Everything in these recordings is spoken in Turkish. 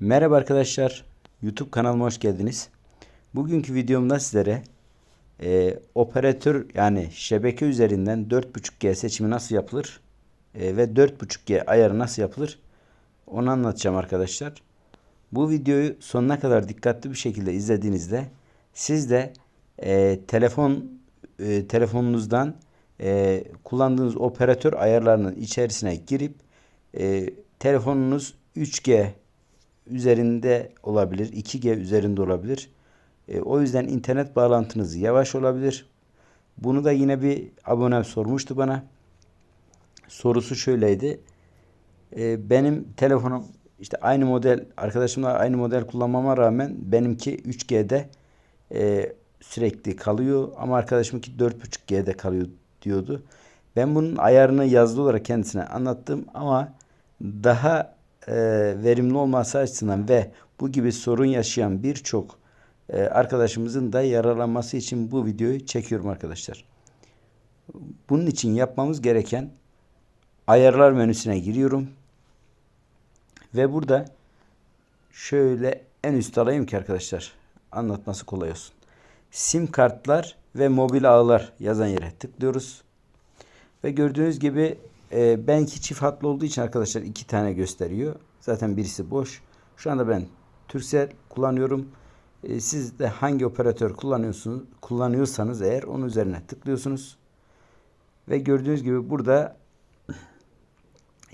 Merhaba arkadaşlar. YouTube kanalıma hoş geldiniz. Bugünkü videomda sizlere e, operatör yani şebeke üzerinden 4.5G seçimi nasıl yapılır e, ve 4.5G ayarı nasıl yapılır onu anlatacağım arkadaşlar. Bu videoyu sonuna kadar dikkatli bir şekilde izlediğinizde siz de e, telefon e, telefonunuzdan e, kullandığınız operatör ayarlarının içerisine girip e, telefonunuz 3G üzerinde olabilir, 2G üzerinde olabilir. E, o yüzden internet bağlantınız yavaş olabilir. Bunu da yine bir abonem sormuştu bana. Sorusu şöyleydi. E, benim telefonum işte aynı model, arkadaşımla aynı model kullanmama rağmen benimki 3G'de e, sürekli kalıyor ama arkadaşımınki 4.5G'de kalıyor diyordu. Ben bunun ayarını yazılı olarak kendisine anlattım ama daha e, verimli olması açısından ve bu gibi sorun yaşayan birçok e, arkadaşımızın da yararlanması için bu videoyu çekiyorum arkadaşlar. Bunun için yapmamız gereken ayarlar menüsüne giriyorum. Ve burada şöyle en üst alayım ki arkadaşlar anlatması kolay olsun. Sim kartlar ve mobil ağlar yazan yere tıklıyoruz. Ve gördüğünüz gibi e, benimki çift hatlı olduğu için arkadaşlar iki tane gösteriyor. Zaten birisi boş. Şu anda ben Turkcell kullanıyorum. E, siz de hangi operatör kullanıyorsunuz kullanıyorsanız eğer onun üzerine tıklıyorsunuz. Ve gördüğünüz gibi burada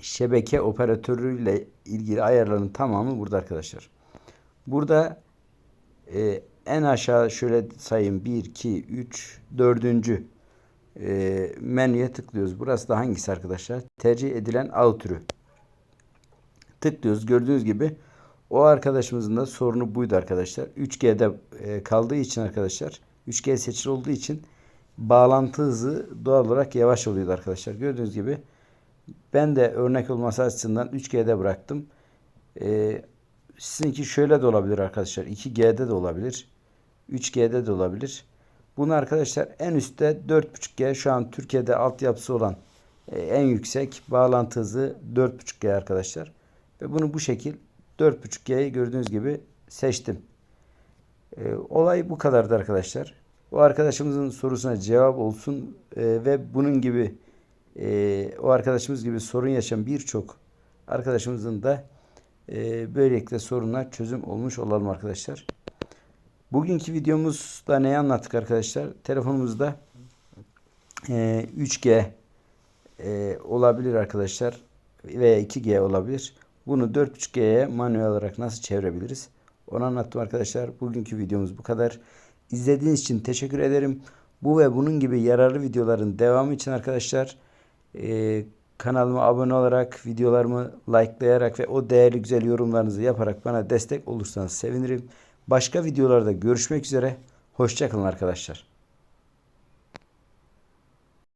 şebeke operatörüyle ilgili ayarların tamamı burada arkadaşlar. Burada e, en aşağı şöyle sayayım 1, 2, 3, 4. E, menüye tıklıyoruz. Burası da hangisi arkadaşlar? Tercih edilen ağ türü. Tıklıyoruz. Gördüğünüz gibi o arkadaşımızın da sorunu buydu arkadaşlar. 3G'de e, kaldığı için arkadaşlar 3G seçili olduğu için bağlantı hızı doğal olarak yavaş oluyordu arkadaşlar. Gördüğünüz gibi ben de örnek olması açısından 3G'de bıraktım. Ee, sizinki şöyle de olabilir arkadaşlar. 2G'de de olabilir. 3G'de de olabilir. Bunu arkadaşlar en üstte 4.5G şu an Türkiye'de altyapısı olan e, en yüksek bağlantı hızı 4.5G arkadaşlar. Ve bunu bu şekil 4.5G'yi gördüğünüz gibi seçtim. E, olay bu kadardı arkadaşlar. O arkadaşımızın sorusuna cevap olsun e, ve bunun gibi o arkadaşımız gibi sorun yaşayan birçok arkadaşımızın da böylelikle sorunlar çözüm olmuş olalım arkadaşlar. Bugünkü videomuzda neyi anlattık arkadaşlar? Telefonumuzda e, 3G e, olabilir arkadaşlar veya 2G olabilir. Bunu 4.5G'ye manuel olarak nasıl çevirebiliriz? Onu anlattım arkadaşlar. Bugünkü videomuz bu kadar. İzlediğiniz için teşekkür ederim. Bu ve bunun gibi yararlı videoların devamı için arkadaşlar e, kanalıma abone olarak, videolarımı likelayarak ve o değerli güzel yorumlarınızı yaparak bana destek olursanız sevinirim. Başka videolarda görüşmek üzere. Hoşçakalın arkadaşlar.